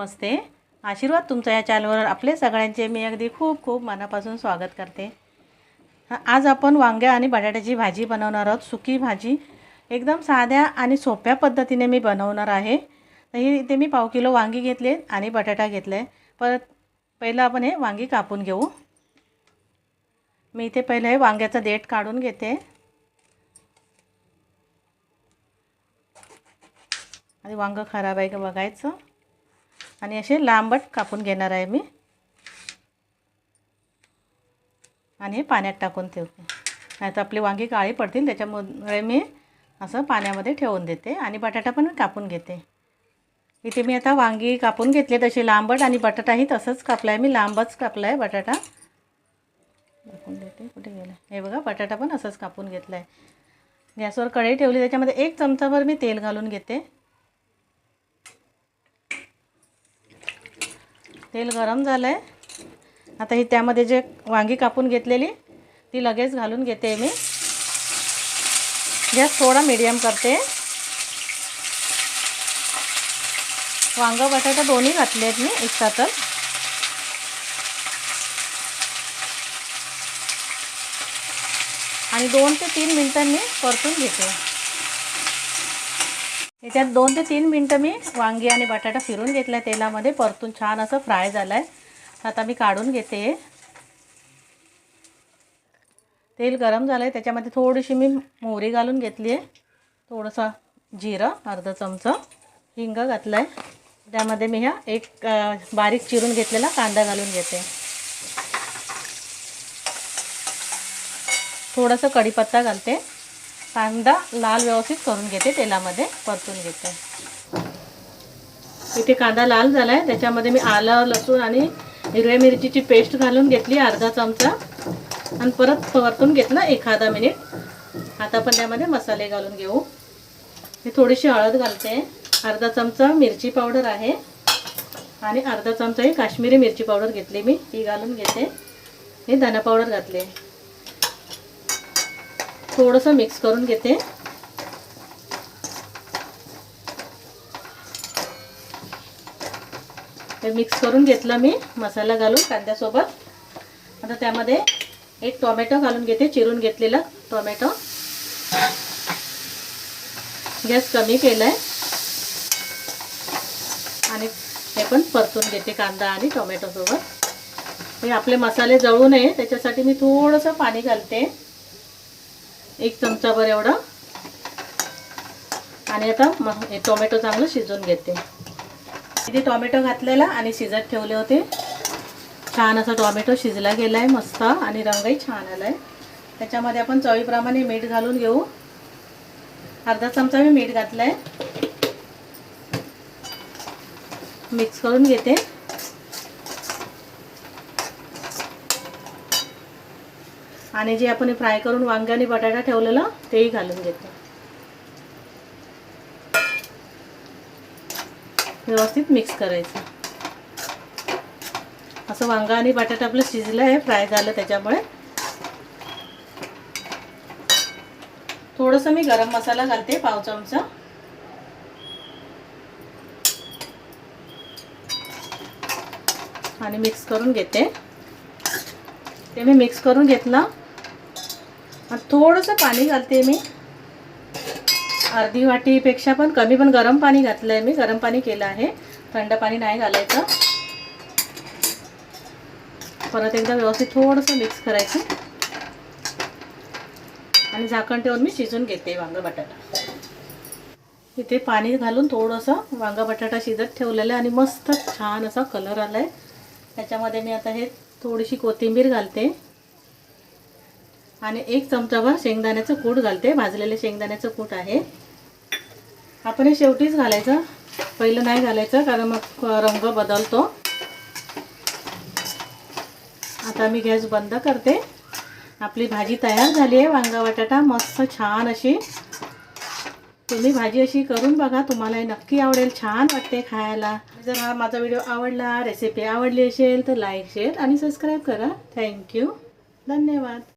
नमस्ते. आशीर्वाद तुमचा या चॅनलवर आपले सगळ्यांचे. मी अगदी खूप खूप मनापासून स्वागत करते. आज आपण वांग्या आणि बटाट्याची भाजी बनवणार आहोत. सुकी भाजी. एकदम साध्या आणि सोप्या पद्धतीने मी बनवणार आहे. तर ही इथे मी पाव किलो वांगी घेतले आणि बटाटा घेतले. आहे परत पहिलं आपण हे वांगी कापून घेऊ. मी इथे पहिलं हे वांग्याचं देठ काढून घेते. आणि वांगं खराब आहे का बघायचं. आणि असे लांबट कापून घेणार आहे मी. आणि हे पाण्यात टाकून ठेवते. नाही तर आपली वांगी काळी पडतील त्याच्यामुळे मी असं पाण्यामध्ये ठेवून देते आणि बटाटा पण कापून घेते. इथे मी आता वांगी कापून घेतले तसे लांबट आणि बटाटाही तसंच कापला आहे मी लांबच कापला आहे बटाटा. कापून देते कुठे गेला? हे बघा बटाटा पण असंच कापून घेतला आहे गॅसवर कढई ठेवली त्याच्यामध्ये एक चमचाभर मी तेल घालून घेते. तेल गरम झालं आहे आता ही त्यामध्ये जे वांगी कापून घेतलेली ती लगेच घालून घेते मी. गॅस थोडा मीडियम करते. वांग बटाटा दोन्ही घातले आहेत मी एकसाथच आणि दोन ते तीन मिनटांनी परतून घेते. याच्यात दोन ते तीन मिनटं मी वांगी आणि बटाटा फिरून घेतला आहे तेलामध्ये. परतून छान असं फ्राय झालं आहे आता मी काढून घेते. तेल गरम झालं आहे त्याच्यामध्ये थोडीशी मी मोहरी घालून घेतली आहे थोडंसं जिरं अर्धा चमचा हिंग घातलं आहे त्यामध्ये मी ह्या एक बारीक चिरून घेतलेला कांदा घालून घेते. थोडंसं कढीपत्ता घालते. कांदा लाल व्यवस्थित करून घेते तेलामध्ये परतून घेते. इथे कांदा लाल झाला आहे त्याच्यामध्ये मी आलं लसूण आणि हिरव्या मिरचीची पेस्ट घालून घेतली अर्धा चमचा. आणि परत परतून घेतलं एखादा मिनिट. आता आपण त्यामध्ये मसाले घालून घेऊ. मी थोडीशी हळद घालते. अर्धा चमचा मिरची पावडर आहे. आणि अर्धा चमचा ही काश्मीरी मिरची पावडर घेतली मी ती घालून घेते. हे धना पावडर घातले. थोडंसं मिक्स करून घेते. ते मिक्स करून घेतलं मी मसाला घालून कांद्यासोबत. आता त्यामध्ये एक टोमॅटो घालून घेते चिरून घेतलेला टोमॅटो. गॅस कमी केला आहे आणि हे पण परतून घेते कांदा आणि टोमॅटोसोबत. हे आपले मसाले जळू नये त्याच्यासाठी मी थोडंसं पाणी घालते. एक चमचाभर एवढं. आणि आता मग हे टोमॅटो चांगलं शिजवून घेते. इथे टोमॅटो घातलेला आणि शिजत ठेवले होते. छान असा टोमॅटो शिजला गेला आहे मस्त आणि रंगही छान आला आहे त्याच्यामध्ये आपण चवीप्रमाणे मीठ घालून घेऊ. अर्धा चमचा मी मीठ घातला आहे मिक्स करून घेते. आणि जे आपण फ्राय करून वांगे आणि बटाटा ठेवलेलं तेही घालून घेते. व्यवस्थित मिक्स करायचं. असं वांगा आणि बटाटा आपलं शिजलं आहे फ्राय झालं त्याच्यामुळे. थोडंसं मी गरम मसाला घालते पाव चमचा. आणि मिक्स करून घेते. ते मी मिक्स करून घेतलं. थोडंसं पाणी घालते मी. अर्धी वाटीपेक्षा पण कमी पण गरम पाणी घातलं आहे मी. गरम पाणी केलं आहे. थंड पाणी नाही घालायचं. परत एकदा व्यवस्थित थोडंसं मिक्स करायचं. आणि झाकण ठेवून मी शिजून घेते वांगा बटाटा. इथे पाणी घालून थोडंसं वांगा बटाटा शिजत ठेवलेलं आहे आणि मस्त छान असा कलर आला आहे त्याच्यामध्ये मी आता हे थोडीशी कोथिंबीर घालते. आणि एक चमचाभर शेंगदाण्याचं कूट घालते. भाजलेलं शेंगदाण्याचं कूट आहे. आपण हे शेवटीच घालायचं. पहिलं नाही घालायचं कारण मग रंग बदलतो. आता मी गॅस बंद करते. आपली भाजी तयार झाली आहे. वांगा बटाटा मस्त छान अशी. तुम्ही भाजी अशी करून बघा. तुम्हाला नक्की आवडेल. छान वाटते खायला. जर हा माझा व्हिडिओ आवडला रेसिपी आवडली असेल तर लाईक शेअर आणि सबस्क्राईब करा. थँक्यू धन्यवाद.